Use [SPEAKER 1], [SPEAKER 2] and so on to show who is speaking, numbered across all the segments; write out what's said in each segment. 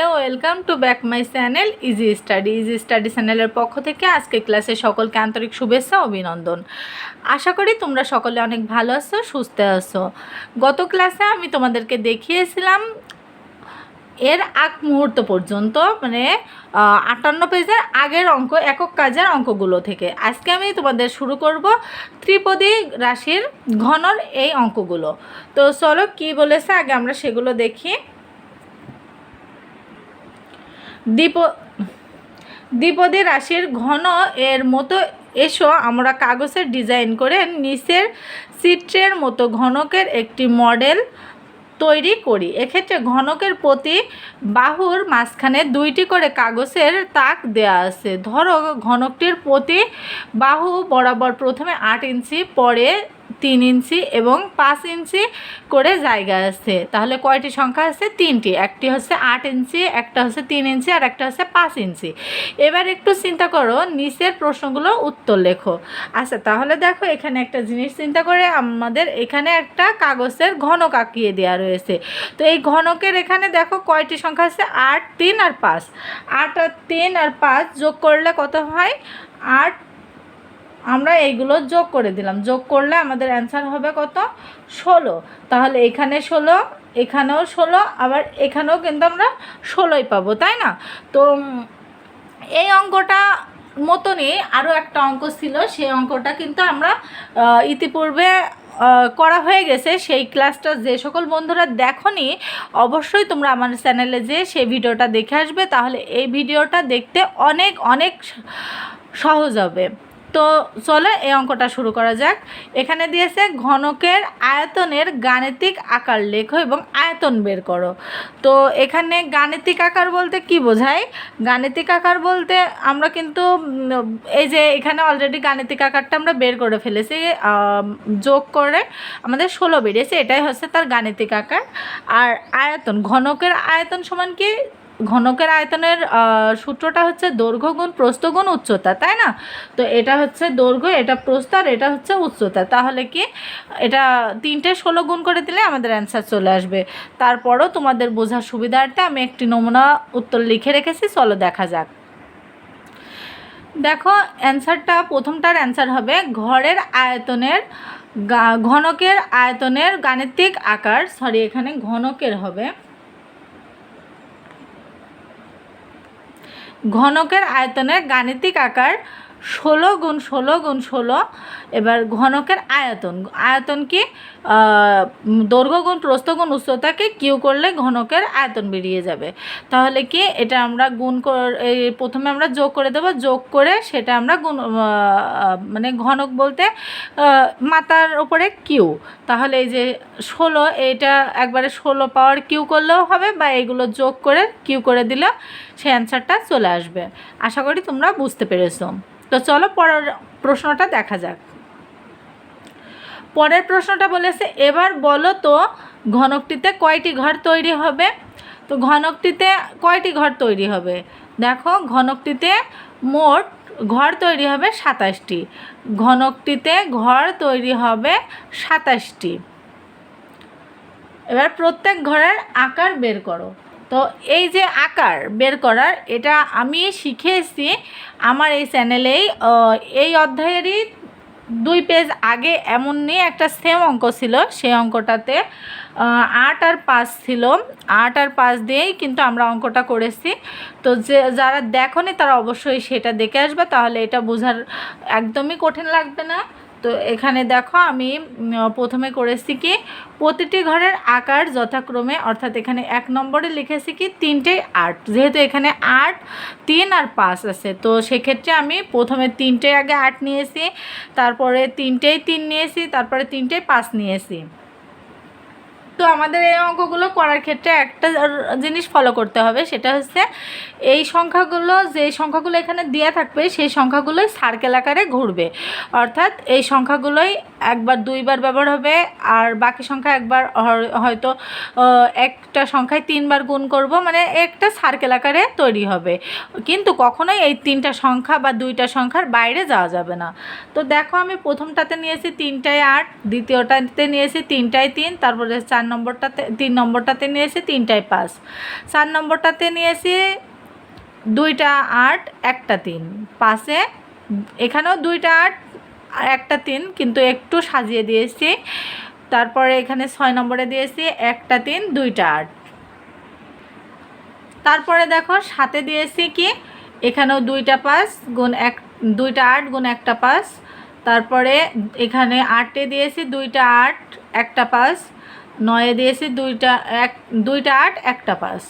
[SPEAKER 1] Hello welcome to back my channel easy study easy study চ্যানেলের পক্ষ থেকে আজকে ক্লাসে সকলকে আন্তরিক শুভেচ্ছা অভিনন্দন। আশা করি তোমরা সকলে অনেক ভালো আছো, সুস্থ আছো। গত ক্লাসে আমি তোমাদেরকে দেখিয়েছিলাম, এর আগ মুহূর্ত পর্যন্ত মানে আটান্ন পেজের আগের অঙ্ক, একক কাজের অঙ্কগুলো থেকে। আজকে আমি তোমাদের শুরু করব ত্রিপদী রাশির ঘনর এই অঙ্কগুলো। তো চলো, কি বলেছে? আগে আমরা সেগুলো দেখি। দ্বীপ দ্বিপদী রাশির ঘন এর মতো এসো, আমরা কাগজের ডিজাইন করে নিচের চিত্রের মতো ঘনকের একটি মডেল তৈরি করি। এক্ষেত্রে ঘনকের প্রতি বাহুর মাঝখানে দুইটি করে কাগজের তাক দেয়া আছে। ধরো, ঘনকটির প্রতি বাহু বরাবর প্রথমে আট ইঞ্চি, পরে তিন ইঞ্চি এবং পাঁচ ইঞ্চি করে জায়গা আছে। তাহলে কয়টি সংখ্যা আছে? তিনটি। একটি হচ্ছে আট ইঞ্চি, একটা হচ্ছে তিন ইঞ্চি, আর একটা হচ্ছে পাঁচ ইঞ্চি। এবার একটু চিন্তা করো, নিচের প্রশ্নগুলো উত্তর লেখো। আচ্ছা তাহলে দেখো, এখানে একটা জিনিস চিন্তা করে আমাদের এখানে একটা কাগজের ঘনক আঁকিয়ে দেওয়া রয়েছে। তো এই ঘনকের এখানে দেখো, কয়টি সংখ্যা আছে? আট, তিন আর পাঁচ। আট আর তিন আর পাঁচ যোগ করলে কত হয়? আট আমরা এইগুলো যোগ করে দিলাম। যোগ করলে আমাদের অ্যান্সার হবে কত? ষোলো। তাহলে এখানে ষোলো, এখানেও ষোলো, আবার এখানেও কিন্তু আমরা ষোলোই পাবো, তাই না? তো এই অঙ্কটা মতনই আরও একটা অঙ্ক ছিল, সেই অঙ্কটা কিন্তু আমরা ইতিপূর্বে করা হয়ে গেছে। সেই ক্লাসটা যে সকল বন্ধুরা দেখনি, অবশ্যই তোমরা আমার চ্যানেলে যে সেই ভিডিওটা দেখে আসবে। তাহলে এই ভিডিওটা দেখতে অনেক অনেক সহজ হবে। তো চলো এই অঙ্কটা শুরু করা যাক। এখানে দিয়েছে ঘনকের আয়তনের গাণিতিক আকার লেখো এবং আয়তন বের করো। তো এখানে গাণিতিক আকার বলতে কি বোঝায়? গাণিতিক আকার বলতে আমরা কিন্তু এই যে এখানে অলরেডি গাণিতিক আকারটা আমরা বের করে ফেলেছি যোগ করে আমাদের ষোলো বেরিয়েছে। এটাই হচ্ছে তার গাণিতিক আকার। আর আয়তন, ঘনকের আয়তন সমান কি? ঘনকের আয়তনের সূত্রটা হচ্ছে দৈর্ঘ্য গুণ প্রস্থ গুণ উচ্চতা, তাই না? তো এটা হচ্ছে দৈর্ঘ্য, এটা প্রস্থ আর এটা হচ্ছে উচ্চতা। তাহলে কি এটা তিনটে ষোলো গুণ করে দিলে আমাদের অ্যান্সার চলে আসবে। তারপরও তোমাদের বোঝার সুবিধার্থে আমি একটি নমুনা উত্তর লিখে রেখেছি, চলো দেখা যাক। দেখো অ্যান্সারটা প্রথমটার অ্যান্সার হবে ঘরের আয়তনের ঘনকের আয়তনের গাণিতিক আকার সরি এখানে ঘনকের হবে। ঘনকের আয়তনের গাণিতিক আকার ষোলো গুণ ষোলো গুণ ষোলো, এবার ঘনকের আয়তন। আয়তন কি? দৈর্ঘ্য গুণ, প্রস্থ গুণ, উচ্চতাকে কিউ করলে ঘনকের আয়তন বেরিয়ে যাবে। তাহলে কি এটা আমরা গুণ প্রথমে আমরা যোগ করে দেবো। যোগ করে সেটা আমরা গুণ মানে ঘনক বলতে মাথার উপরে কিউ। তাহলে এই যে ষোলো, এটা একবারে ষোলো পাওয়ার কিউ করলেও হবে বা এগুলো যোগ করে কিউ করে দিলেও সেই অ্যান্সারটা চলে আসবে। আশা করি তোমরা বুঝতে পেরেছ। তো চলো পরের প্রশ্নটা দেখা যাক। পরের প্রশ্নটা বলেছে, এবার বলো তো ঘনকটিতে কয়টি ঘর তৈরি হবে? তো ঘনকটিতে কয়টি ঘর তৈরি হবে? দেখো, ঘনকটিতে মোট ঘর তৈরি হবে সাতাশটি। ঘনকটিতে ঘর তৈরি হবে সাতাশটি। এবার প্রত্যেক ঘরের আকার বের করো। তো এই যে আকার বের করার, এটা আমি শিখে এসেছি আমার এই চ্যানেলেই। এই অধ্যায়েরই দুই পেজ আগে এমন নিয়ে একটা সেম অঙ্ক ছিল, সেই অঙ্কটাতে আট আর পাঁচ ছিল। আট আর পাঁচ দিয়েই কিন্তু আমরা অঙ্কটা করেছি। তো যে, যারা দেখনি তারা অবশ্যই সেটা দেখে আসবে, তাহলে এটা বোঝার একদমই কঠিন লাগবে না। তো এখানে দেখো আমি প্রথমে করেছি কি, প্রতিটি ঘরের আকার যথাক্রমে, অর্থাৎ এখানে এক নম্বরে লিখেছি কি, তিনটে আট। যেহেতু এখানে আট, তিন আর পাঁচ আছে, তো সেক্ষেত্রে আমি প্রথমে তিনটে আগে আট নিয়েছি, তারপরে তিনটেই তিন নিয়েছি, তারপরে তিনটেই পাঁচ নিয়েছি। তো আমাদের এই অঙ্কগুলো করার ক্ষেত্রে একটা জিনিস ফলো করতে হবে, সেটা হচ্ছে এই সংখ্যাগুলো, যে সংখ্যাগুলো এখানে দেওয়া থাকবে, সেই সংখ্যাগুলোই সার্কেল আকারে ঘুরবে। অর্থাৎ এই সংখ্যাগুলোই একবার, দুইবার ব্যবহার হবে, আর বাকি সংখ্যা একবার হয়তো একটা সংখ্যায় তিনবার গুণ করব মানে একটা সার্কেল আকারে তৈরি হবে। কিন্তু কখনোই এই তিনটা সংখ্যা বা দুইটা সংখ্যার বাইরে যাওয়া যাবে না। তো দেখো আমি প্রথমটাতে নিয়েছি তিনটায় আট, দ্বিতীয়টাতে নিয়েছি তিনটায় তিন, তারপরে চার নম্বরটাতে, তিন নম্বরটাতে নিয়েছি তিনটায় পাস চার নম্বরটাতে নিয়েছি দুইটা আট, একটা তিন। পাশে এখানেও দুইটা আট, একটা তিন, কিন্তু একটু সাজিয়ে দিয়েছি। তারপরে এখানে ছয় নম্বরে দিয়েছি একটা তিন, দুইটা আট। তারপরে দেখো সাথে দিয়েছি কি? এখানেও দুইটা পাস গুণ এক, দুইটা আট গুণ একটা পাস তারপরে এখানে আটে দিয়েছি দুইটা আট, একটা পাস নয়ে দিয়েছি দুইটা এক, দুইটা আট, একটা পাস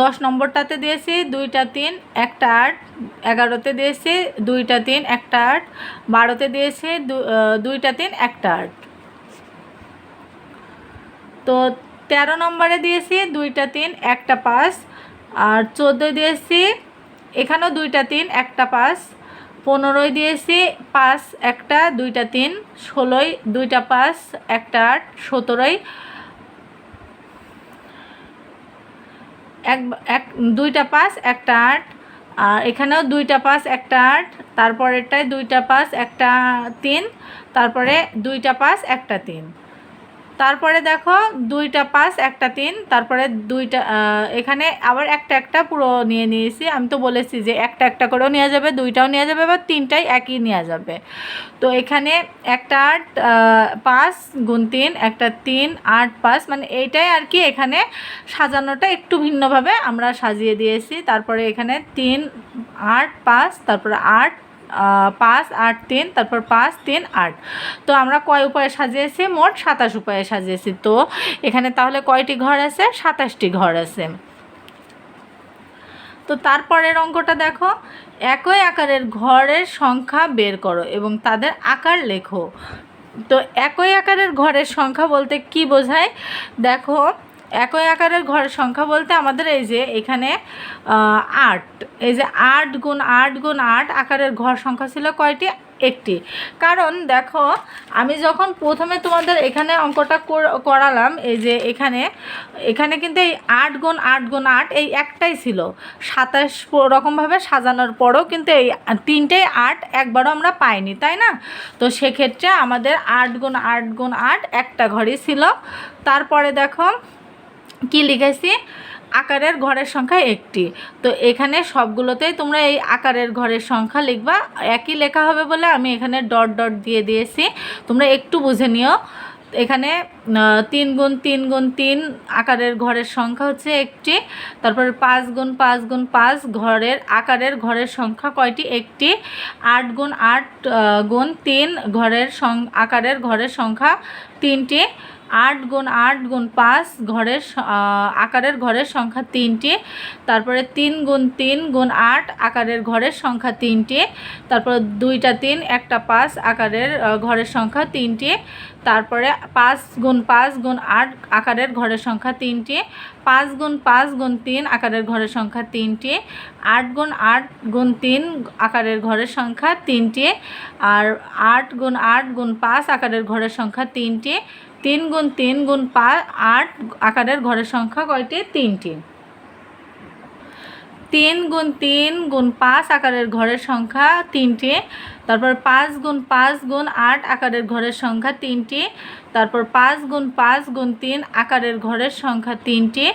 [SPEAKER 1] দশ নম্বরটাতে দিয়েছি, দুইটা তিন, একটা আট। এগারোতে দিয়েছি, দুইটা তিন, একটা আট। বারোতে দিয়েছি দুইটা তিন, একটা আট। তো তেরো নম্বরে দিয়েছি, দুইটা তিন, একটা পাস আর চোদ্দোয় দিয়েছি, এখানেও দুইটা তিন, একটা পাস পনেরোয় দিয়েছি, পাঁচ, একটা, দুইটা, তিন, ষোলোই, দুইটা, পাঁচ, একটা, আট, সতেরোই। এক এক, দুইটা, পাঁচ, একটা, আট। আর এখানেও দুইটা, পাঁচ, একটা, আট। তারপরেরটায় দুইটা, পাঁচ, একটা, তিন। তারপরে দুইটা, পাঁচ, একটা, তিন। তারপরে দেখো দুইটা পাস, একটা তিন, তারপরে দুইটা এখানে আবার একটা একটা পুরো নিয়ে নিয়েছি। আমি তো বলেছি যে একটা একটা করেও নেওয়া যাবে, দুইটাও নেওয়া যাবে বা তিনটাই একই নেওয়া যাবে। তো এখানে একটা আট পাঁচ গুণ তিন, একটা তিন, আট পাঁচ মানে এইটাই আর কি এখানে সাজানোটা একটু ভিন্নভাবে আমরা সাজিয়ে দিয়েছি। তারপরে এখানে তিন, আট পাঁচ তারপরে আট পাঁচ, আট, তিন, তারপর পাঁচ, তিন, আট। তো আমরা কয় উপায়ে সাজিয়েছি? মোট সাতাশ উপায়ে সাজিয়েছি। তো এখানে তাহলে কয়টি ঘর আছে? সাতাশটি ঘর আছে। তো তারপরের অঙ্কটা দেখো। একই আকারের ঘরের সংখ্যা বের করো এবং তাদের আকার লেখো। তো একই আকারের ঘরের সংখ্যা বলতে কি বোঝায়? দেখো একই আকারের ঘরের সংখ্যা বলতে আমাদের এই যে এখানে আট। এই যে আট গুণ আট গুণ আট আকারের ঘর সংখ্যা ছিল কয়টি? একটি। কারণ দেখো, আমি যখন প্রথমে তোমাদের এখানে অঙ্কটা কর- করালাম, এই যে এখানে এখানে কিন্তু এই আট গুণ আট গুণ আট এই একটাই ছিল। সাতাশ রকমভাবে সাজানোর পরও কিন্তু এই তিনটেই আট একবারও আমরা পাইনি, তাই না? তো সেক্ষেত্রে আমাদের আট গুণ আট গুণ আট একটা ঘরই ছিল। তারপরে দেখো কি লিখেছি? আকারের ঘরের সংখ্যা একটি। তো এখানে সবগুলোতেই তোমরা এই আকারের ঘরের সংখ্যা লিখবা। একই লেখা হবে বলে আমি এখানে ডট ডট দিয়ে দিয়েছি। তোমরা একটু বুঝে নিও। এখানে তিন গুণ তিন গুণ, তিন আকারের ঘরের সংখ্যা হচ্ছে একটি। তারপরে পাঁচ গুণ পাঁচ গুণ, পাঁচ ঘরের, আকারের ঘরের সংখ্যা কয়টি? একটি। আট গুণ আট গুণ, তিন ঘরের সং, আকারের ঘরের সংখ্যা তিনটি। আট গুণ আট গুণ পাঁচ ঘরের আকারের ঘরের সংখ্যা তিনটি। তারপরে তিন গুণ তিন গুণ আট আকারের ঘরের সংখ্যা তিনটি। তারপরে দুইটা তিন, একটা পাঁচ আকারের ঘরের সংখ্যা তিনটি। তারপরে পাঁচ গুণ পাঁচ গুণ আট আকারের ঘরের সংখ্যা তিনটি। পাঁচ গুণ পাঁচ গুণ তিন আকারের ঘরের সংখ্যা তিনটি। আট গুণ আট গুণ তিন আকারের ঘরের সংখ্যা তিনটি। আর আট গুণ আট গুণ পাঁচ আকারের ঘরের সংখ্যা তিনটি। তিন গুণ তিন গুণ পাঁচ, আট আকারের ঘরের সংখ্যা কয়টি? তিনটি। তিন গুণ তিন গুণ পাঁচ আকারের ঘরের সংখ্যা তিনটি। তারপর পাঁচ গুণ পাঁচ গুণ আট আকারের ঘরের সংখ্যা তিনটি। তারপর পাঁচ গুণ পাঁচ গুণ তিন আকারের ঘরের সংখ্যা তিনটি।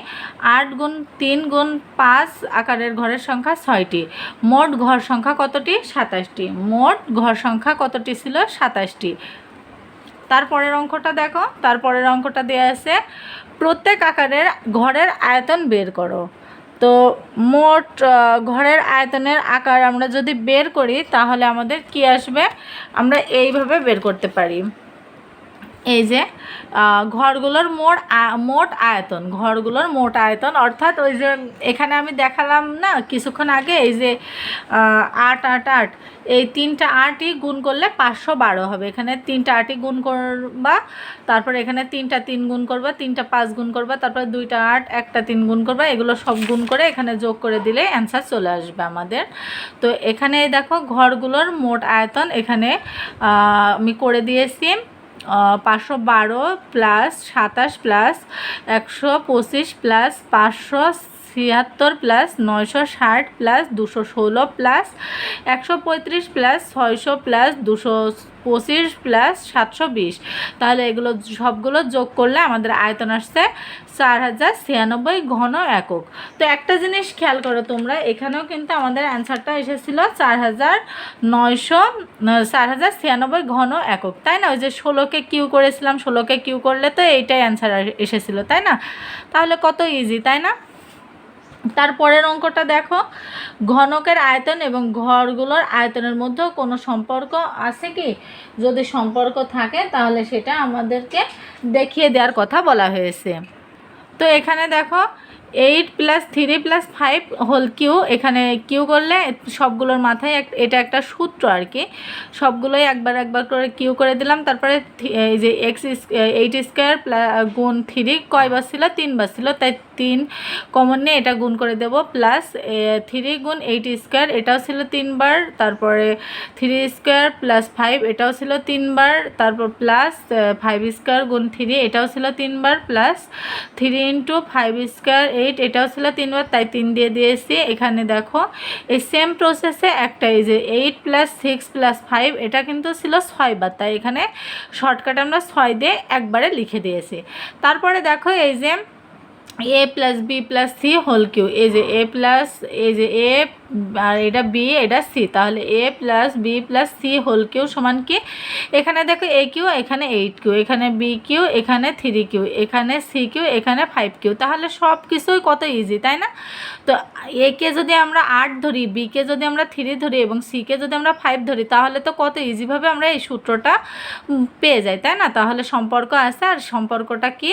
[SPEAKER 1] আট গুণ তিন গুণ পাঁচ আকারের ঘরের সংখ্যা ছয়টি। মোট ঘর সংখ্যা কতটি? সাতাশটি। মোট ঘর সংখ্যা কতটি ছিল? সাতাশটি। তারপরের অঙ্কটা দেখো তারপরের অঙ্কটা দেওয়া আছে, প্রত্যেক আকারের ঘরের আয়তন বের করো। তো মোট ঘরের আয়তনের আকার আমরা যদি বের করি, তাহলে আমাদের কি আসবে? আমরা এইভাবে বের করতে পারি। এই যে ঘরগুলোর মোট মোট আয়তন, ঘরগুলোর মোট আয়তন। অর্থাৎ ওই যে এখানে আমি দেখালাম না, কিছুক্ষণ আগে এই যে আট আট আট, এই তিনটা আটই গুণ করলে পাঁচশো বারো হবে। এখানে তিনটা আটই গুণ করবা, তারপর এখানে তিনটা তিন গুণ করবা, তিনটা পাঁচ গুণ করবা, তারপরে দুইটা আট, একটা তিন গুণ করবা, এগুলো সব গুণ করে এখানে যোগ করে দিলে অ্যান্সার চলে আসবে আমাদের। তো এখানে দেখো, ঘরগুলোর মোট আয়তন এখানে আমি করে দিয়েছি। পাঁচশো বারো প্লাস সাতাশ প্লাস একশো পঁচিশ প্লাস পাঁচশো ছিয়াত্তর প্লাস নয়শো ষাট প্লাস দুশো ষোলো প্লাস একশো পঁয়ত্রিশ প্লাস ছয়শো প্লাস দুশো পঁচিশ প্লাস সাতশো বিশ। তাহলে এগুলো সবগুলো যোগ করলে আমাদের আয়তন আসছে চার হাজার ছিয়ানব্বই ঘন একক। তো একটা জিনিস খেয়াল করো তোমরা, এখানেও কিন্তু আমাদের অ্যান্সারটা এসেছিল চার হাজার নয়শো, চার হাজার ছিয়ানব্বই ঘন একক, তাই না? ওই যে ষোলোকে কিউ করেছিলাম, ষোলোকে কিউ করলে তো এইটাই অ্যান্সার এসেছিল, তাই না? তাহলে কত ইজি তাই না? তারপরের অঙ্কটা দেখো। ঘনকের আয়তন এবং ঘরগুলোর আয়তনের মধ্যেও কোনো সম্পর্ক আছে কি? যদি সম্পর্ক থাকে, তাহলে সেটা আমাদেরকে দেখিয়ে দেওয়ার কথা বলা হয়েছে। তো এখানে দেখো eight plus three plus five whole cube এখানে কিউ করলে সবগুলোর মাথায় এক, এটা একটা সূত্র আর কি। সবগুলোই একবার একবার করে কিউ করে দিলাম, তারপরে এই যে এক্স এইট স্কোয়ার প্লা গুণ থ্রি কয় কয়বার ছিল? তিনবার ছিল, তাই তিন কমন নিয়ে এটা গুণ করে দেব প্লাস থ্রি গুণ এইট স্কোয়ার এটাও ছিল তিনবার, তারপরে থ্রি স্কোয়ার প্লাস ফাইভ এটাও ছিল তিনবার, তারপর প্লাস ফাইভ স্কোয়ার গুণ থ্রি এটাও ছিল তিনবার plus three into five square eight এটাও ছিল তিনবার, তাই তিন দিয়ে দিয়েছি। এখানে দেখো, এই সেম প্রসেসে একটা এই যে eight plus six plus five এটা কিন্তু ছিল ছয়বার, তাই এখানে শর্টকাট আমরা ছয় দিয়ে একবারে লিখে দিয়েছি। তারপরে দেখো এই যে A plus B plus C whole cube এই যে এ প্লাস এই যে এ আর এটা বি এটা সি তাহলে A plus B plus C whole cube সমান কি? এখানে দেখো এ কিউ এখানে এইট কিউ এখানে বি কিউ এখানে থ্রি কিউ এখানে সি কিউ এখানে ফাইভ কিউ তাহলে সব কিছুই কত ইজি তাই না? তো একে যদি আমরা আট ধরি বিকে যদি আমরা থ্রি ধরি এবং সিকে যদি আমরা ফাইভ ধরি, তাহলে তো কত ইজিভাবে আমরা এই সূত্রটা পেয়ে যাই, তাই না? তাহলে সম্পর্ক আছে আর সম্পর্কটা কি?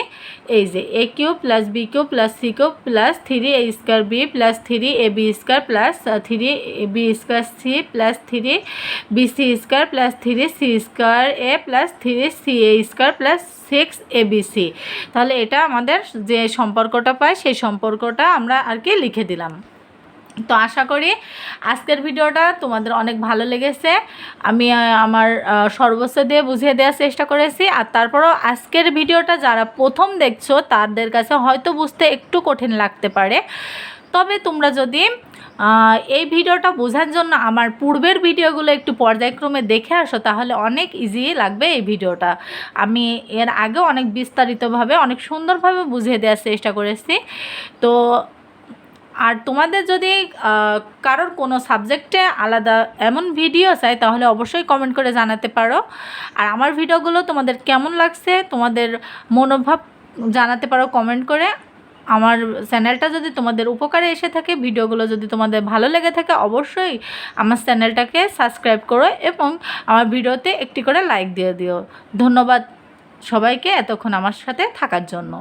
[SPEAKER 1] এই যে A cube plus B cube plus C cube plus three A square B plus three A B square plus three B square C plus three B C square plus three C square A plus three C A square plus six A B C তাহলে এটা আমাদের যে সম্পর্কটা পাই সেই সম্পর্কটা আমরা আর কি লিখে দিলাম। তো আশা করি আজকের ভিডিওটা তোমাদের অনেক ভালো লেগেছে। আমি আমার সর্বোচ্চ দিয়ে বুঝিয়ে দেওয়ার চেষ্টা করেছি। আর তারপরও আজকের ভিডিওটা যারা প্রথম দেখছ, তাদের কাছে হয়তো বুঝতে একটু কঠিন লাগতে পারে। তবে তোমরা যদি এই ভিডিওটা বোঝার জন্য আমার পূর্বের ভিডিওগুলো একটু পর্যায়ক্রমে দেখে আসো, তাহলে অনেক ইজি লাগবে এই ভিডিওটা। আমি এর আগে অনেক বিস্তারিতভাবে, অনেক সুন্দরভাবে বুঝিয়ে দেওয়ার চেষ্টা করেছি। তো, আর তোমাদের যদি কারোর কোনো সাবজেক্টে আলাদা এমন ভিডিও চাই, তাহলে অবশ্যই কমেন্ট করে জানাতে পারো। আর আমার ভিডিওগুলো তোমাদের কেমন লাগছে, তোমাদের মনোভাব জানাতে পারো কমেন্ট করে। আমার চ্যানেলটা যদি তোমাদের উপকারে এসে থাকে, ভিডিওগুলো যদি তোমাদের ভালো লেগে থাকে, অবশ্যই আমার চ্যানেলটাকে সাবস্ক্রাইব করো এবং আমার ভিডিওতে একটি করে লাইক দিয়ে দিও। ধন্যবাদ সবাইকে এতক্ষণ আমার সাথে থাকার জন্য।